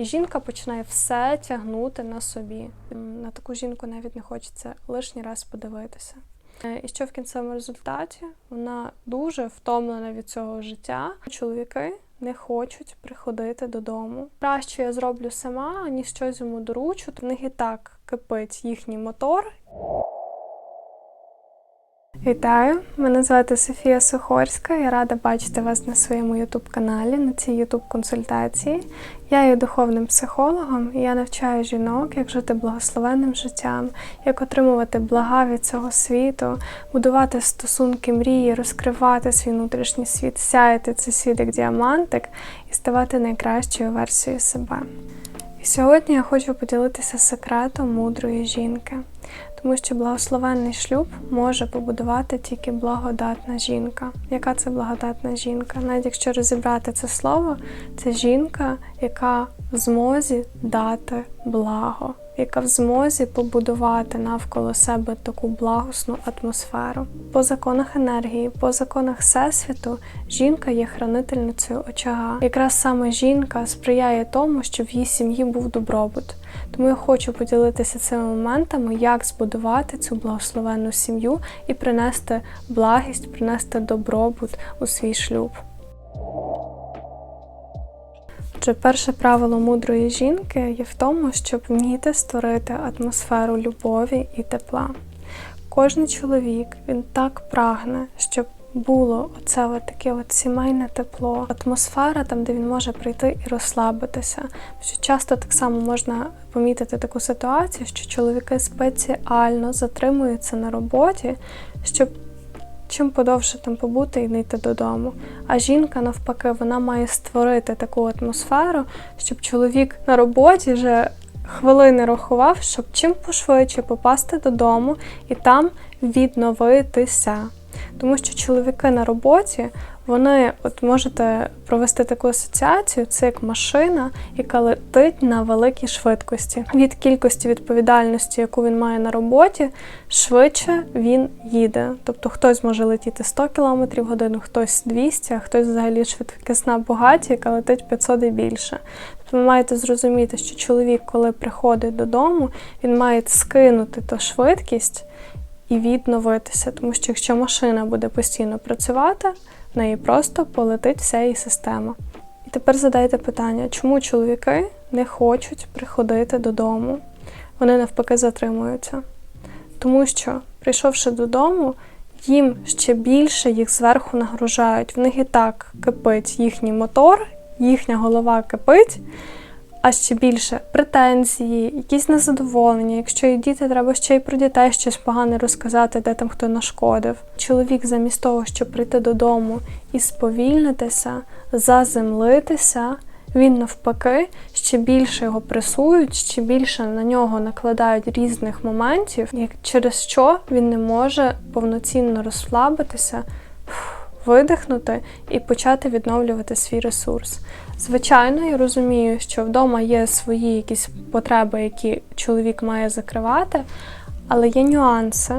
І жінка починає все тягнути на собі. На таку жінку навіть не хочеться лишній раз подивитися. Е, І що в кінцевому результаті вона дуже втомлена від цього життя. Чоловіки не хочуть приходити додому. Краще я зроблю сама, ніж щось йому доручу. В них і так кипить їхній мотор, Вітаю! Мене звати Софія Сухорська. Я рада бачити вас на своєму ютуб-каналі, на цій ютуб-консультації. Я є духовним психологом і я навчаю жінок, як жити благословенним життям, як отримувати блага від цього світу, будувати стосунки мрії, розкривати свій внутрішній світ, сяяти цей світ як діамантик і ставати найкращою версією себе. Сьогодні я хочу поділитися секретом мудрої жінки, тому що благословенний шлюб може побудувати тільки благодатна жінка. Яка це благодатна жінка? Навіть якщо розібрати це слово, це жінка, яка в змозі дати благо, яка в змозі побудувати навколо себе таку благосну атмосферу. По законах енергії, по законах всесвіту, жінка є хранительницею очага. Якраз саме жінка сприяє тому, щоб в її сім'ї був добробут. Тому я хочу поділитися цими моментами, як збудувати цю благословенну сім'ю і принести благість, принести добробут у свій шлюб. Отже, перше правило мудрої жінки є в тому, щоб вміти створити атмосферу любові і тепла. Кожний чоловік він так прагне, щоб було оце от таке от сімейне тепло, атмосфера там, де він може прийти і розслабитися. Що часто так само можна помітити таку ситуацію, що чоловіки спеціально затримуються на роботі, щоб чим подовше там побути і не йти додому. А жінка, навпаки, вона має створити таку атмосферу, щоб чоловік на роботі вже хвилини рахував, щоб чим пошвидше попасти додому і там відновитися. Тому що чоловіки на роботі, вони от можете провести таку асоціацію, це як машина, яка летить на великій швидкості. Від кількості відповідальності, яку він має на роботі, швидше він їде. Тобто хтось може летіти 100 км в годину, хтось 200, а хтось взагалі швидкісна богаті, яка летить 500 і більше. Тобто ви маєте зрозуміти, що чоловік, коли приходить додому, він має скинути ту швидкість і відновитися. Тому що якщо машина буде постійно працювати, в неї просто полетить вся її система. І тепер задайте питання, чому чоловіки не хочуть приходити додому? Вони навпаки затримуються. Тому що, прийшовши додому, їм ще більше їх зверху нагружають. В них і так кипить їхній мотор, їхня голова кипить, а ще більше претензії, якісь незадоволення. Якщо є діти, треба ще й про дітей щось погане розказати, де там хто нашкодив. Чоловік, замість того, щоб прийти додому і сповільнитися, заземлитися, він навпаки ще більше його пресують, ще більше на нього накладають різних моментів, через що він не може повноцінно розслабитися видихнути і почати відновлювати свій ресурс. Звичайно, я розумію, що вдома є свої якісь потреби, які чоловік має закривати, але є нюанси,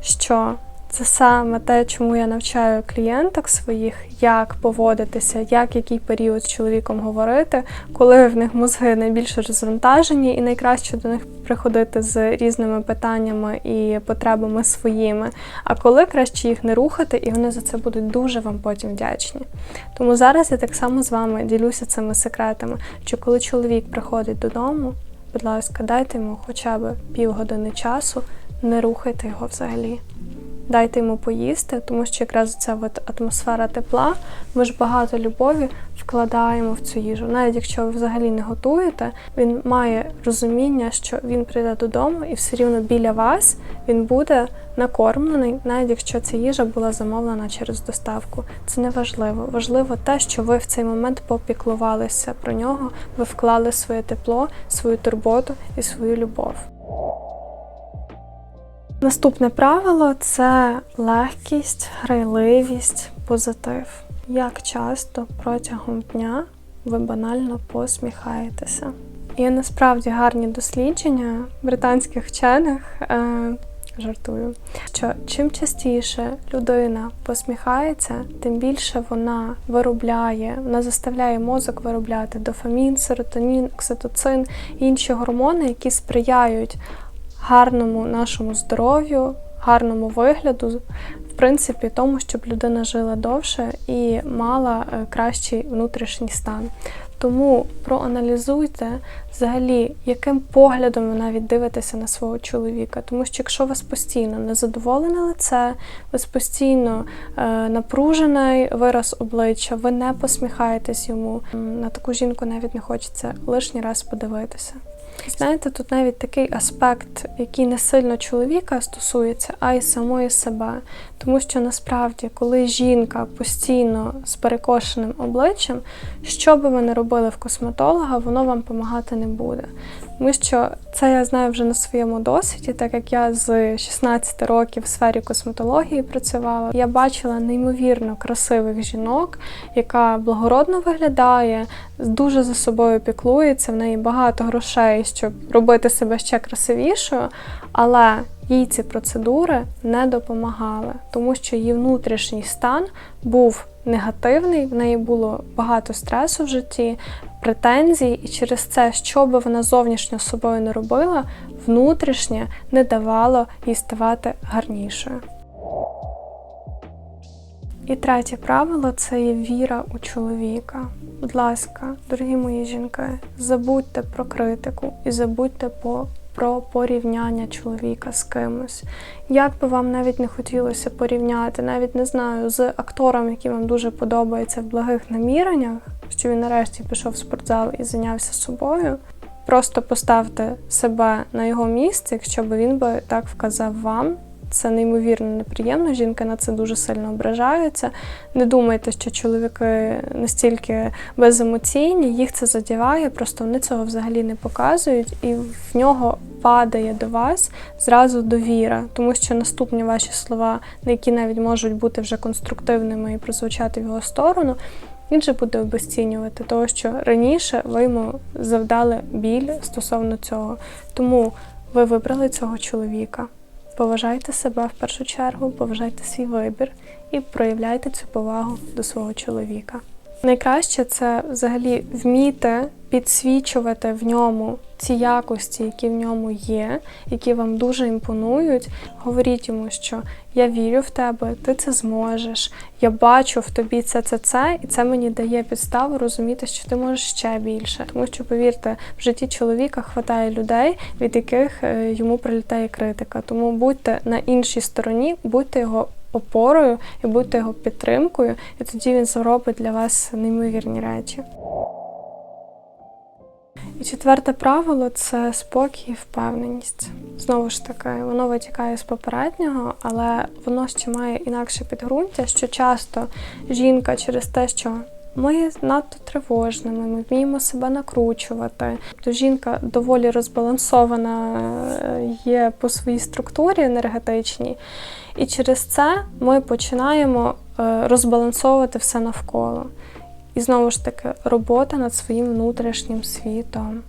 що це саме те, чому я навчаю клієнток своїх, як поводитися, як який період з чоловіком говорити, коли в них мозги найбільше розвантажені, і найкраще до них приходити з різними питаннями і потребами своїми. А коли краще їх не рухати, і вони за це будуть дуже вам потім вдячні. Тому зараз я так само з вами ділюся цими секретами, що коли чоловік приходить додому, будь ласка, дайте йому хоча б півгодини часу, не рухайте його взагалі. Дайте йому поїсти, тому що якраз ця от атмосфера тепла, ми ж багато любові вкладаємо в цю їжу. Навіть якщо ви взагалі не готуєте, він має розуміння, що він прийде додому і все рівно біля вас він буде накормлений, навіть якщо ця їжа була замовлена через доставку. Це не важливо. Важливо те, що ви в цей момент попіклувалися про нього, ви вклали своє тепло, свою турботу і свою любов. Наступне правило це легкість, грайливість, позитив. Як часто протягом дня ви банально посміхаєтеся? Є насправді гарні дослідження британських вчених, е, Жартую, що чим частіше людина посміхається, тим більше вона виробляє, вона заставляє мозок виробляти дофамін, серотонін, окситоцин і інші гормони, які сприяють гарному нашому здоров'ю, гарному вигляду, в принципі, тому, щоб людина жила довше і мала е, кращий внутрішній стан. Тому проаналізуйте взагалі, яким поглядом ви навіть дивитеся на свого чоловіка. Тому що якщо у вас постійно незадоволене лице, вас постійно е, напружений вираз обличчя, ви не посміхаєтесь йому. На таку жінку навіть не хочеться лишній раз подивитися. Знаєте, тут навіть такий аспект, який не сильно чоловіка стосується, а й самої себе. Тому що насправді, коли жінка постійно з перекошеним обличчям, що би ви не робили в косметолога, воно вам допомагати не буде. Тому що це я знаю вже на своєму досвіді, так як я з 16 років в сфері косметології працювала, я бачила неймовірно красивих жінок, яка благородно виглядає, дуже за собою піклується, в неї багато грошей, щоб робити себе ще красивішою, але їй ці процедури не допомагали, тому що її внутрішній стан був негативний, в неї було багато стресу в житті, претензій, і через це, що би вона зовнішньо з собою не робила, внутрішнє не давало їй ставати гарнішою. І третє правило це є віра у чоловіка. Будь ласка, дорогі мої жінки, забудьте про критику і забудьте по, про порівняння чоловіка з кимось. Як би вам навіть не хотілося порівняти, навіть не знаю, з актором, який вам дуже подобається в благих наміреннях, що він нарешті пішов в спортзал і зайнявся собою. Просто поставте себе на його місце, якщо б він би так вказав вам. Це неймовірно неприємно. Жінки на це дуже сильно ображаються. Не думайте, що чоловіки настільки беземоційні, їх це задіває, просто вони цього взагалі не показують, і в нього падає до вас зразу довіра, тому що наступні ваші слова, на які навіть можуть бути вже конструктивними і прозвучати в його сторону. Він же буде обесцінювати того, що раніше ви йому завдали біль стосовно цього. Тому ви вибрали цього чоловіка. Поважайте себе в першу чергу, поважайте свій вибір і проявляйте цю повагу до свого чоловіка. Найкраще це взагалі вміти підсвічувати в ньому ці якості, які в ньому є, які вам дуже імпонують. Говоріть йому, що я вірю в тебе, ти це зможеш. Я бачу в тобі це, це, це, і це мені дає підставу розуміти, що ти можеш ще більше. Тому що, повірте, в житті чоловіка хватає людей, від яких е, йому прилітає критика. Тому будьте на іншій стороні, будьте його опорою і будьте його підтримкою, і тоді він зробить для вас неймовірні речі. І четверте правило це спокій і впевненість. Знову ж таки, воно витікає з попереднього, але воно ще має інакше підґрунтя, що часто жінка через те, що ми надто тривожними, ми вміємо себе накручувати. Тобто жінка доволі розбалансована е, є по своїй структурі енергетичній, і через це ми починаємо е, розбалансовувати все навколо. І знову ж таки, робота над своїм внутрішнім світом.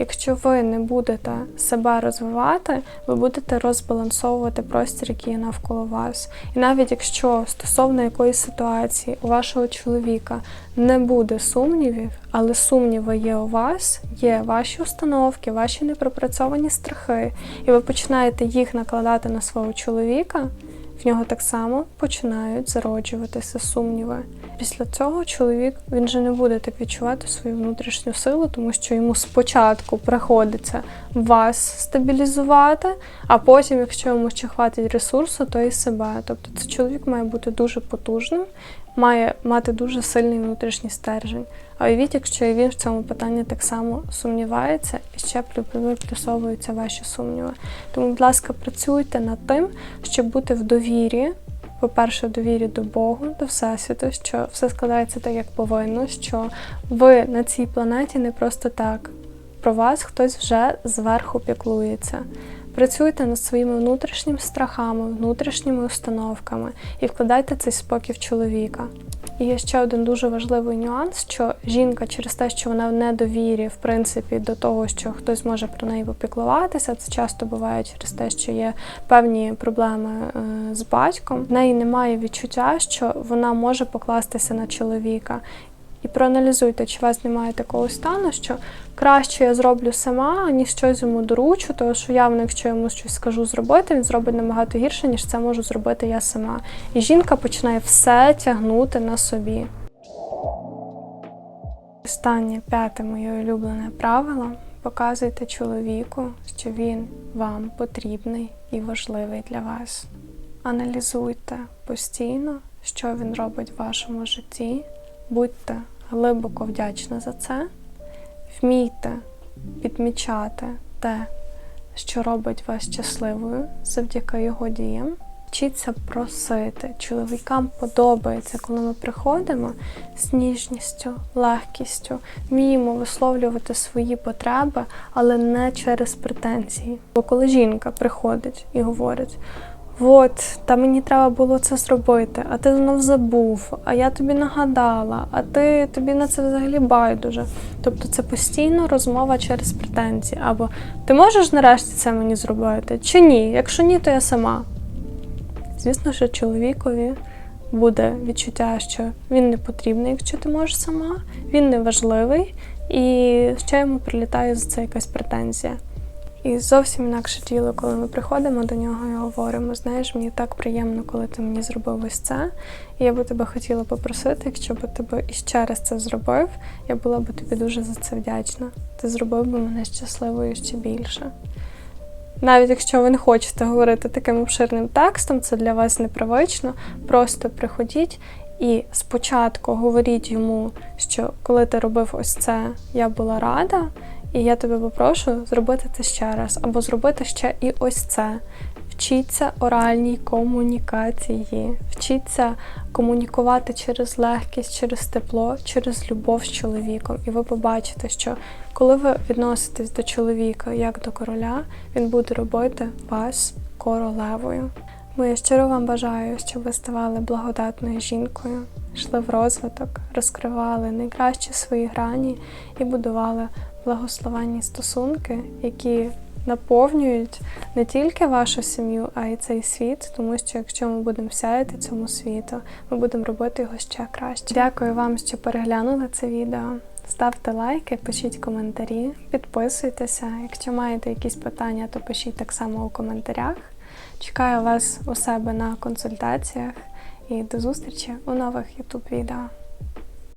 Якщо ви не будете себе розвивати, ви будете розбалансовувати простір, який є навколо вас. І навіть якщо стосовно якоїсь ситуації у вашого чоловіка не буде сумнівів, але сумніви є у вас, є ваші установки, ваші непропрацьовані страхи, і ви починаєте їх накладати на свого чоловіка, в нього так само починають зароджуватися сумніви. Після цього чоловік він же не буде так відчувати свою внутрішню силу, тому що йому спочатку приходиться вас стабілізувати, а потім, якщо йому ще хватить ресурсу, то і себе. Тобто цей чоловік має бути дуже потужним, має мати дуже сильний внутрішній стержень. А уявіть, якщо він в цьому питанні так само сумнівається і ще приплюсовуються ваші сумніви. Тому, будь ласка, працюйте над тим, щоб бути в довірі. По-перше, довірі до Богу, до Всесвіту, що все складається так, як повинно, що ви на цій планеті не просто так. Про вас хтось вже зверху піклується. Працюйте над своїми внутрішніми страхами, внутрішніми установками і вкладайте цей спокій в чоловіка. І є ще один дуже важливий нюанс, що жінка через те, що вона в недовірі, в принципі, до того, що хтось може про неї попіклуватися, це часто буває через те, що є певні проблеми е, з батьком. В неї немає відчуття, що вона може покластися на чоловіка. І проаналізуйте, чи у вас немає такого стану, що краще я зроблю сама, аніж щось йому доручу, тому що явно, якщо я йому щось скажу зробити, він зробить набагато гірше, ніж це можу зробити я сама. І жінка починає все тягнути на собі. Останнє п'яте моє улюблене правило показуйте чоловіку, що він вам потрібний і важливий для вас. Аналізуйте постійно, що він робить в вашому житті, будьте глибоко вдячні за це, вмійте підмічати те, що робить вас щасливою завдяки його діям. Вчіться просити. Чоловікам подобається, коли ми приходимо з ніжністю, легкістю, вміємо висловлювати свої потреби, але не через претензії. Бо коли жінка приходить і говорить: От, та мені треба було це зробити, а ти знов забув, а я тобі нагадала, а ти тобі на це взагалі байдуже. Тобто це постійно розмова через претензії. Або ти можеш нарешті це мені зробити? Чи ні? Якщо ні, то я сама. Звісно, що чоловікові буде відчуття, що він не потрібний, якщо ти можеш сама, він не важливий, і ще йому прилітає за це якась претензія. І зовсім інакше діло, коли ми приходимо до нього і говоримо, знаєш, мені так приємно, коли ти мені зробив ось це. І я би тебе хотіла попросити, якщо б ти б іще раз це зробив, я була б тобі дуже за це вдячна. Ти зробив би мене щасливою ще більше. Навіть якщо ви не хочете говорити таким обширним текстом, це для вас непривично, просто приходіть і спочатку говоріть йому, що коли ти робив ось це, я була рада, і я тебе попрошу зробити це ще раз, або зробити ще і ось це. Вчіться оральній комунікації, вчіться комунікувати через легкість, через тепло, через любов з чоловіком. І ви побачите, що коли ви відноситесь до чоловіка як до короля, він буде робити вас королевою. Я щиро вам бажаю, щоб ви ставали благодатною жінкою, йшли в розвиток, розкривали найкращі свої грані і будували благословенні стосунки, які наповнюють не тільки вашу сім'ю, а й цей світ, тому що якщо ми будемо сяяти цьому світу, ми будемо робити його ще краще. Дякую вам, що переглянули це відео. Ставте лайки, пишіть коментарі, підписуйтеся. Якщо маєте якісь питання, то пишіть так само у коментарях. Чекаю вас у себе на консультаціях і до зустрічі у нових YouTube відео.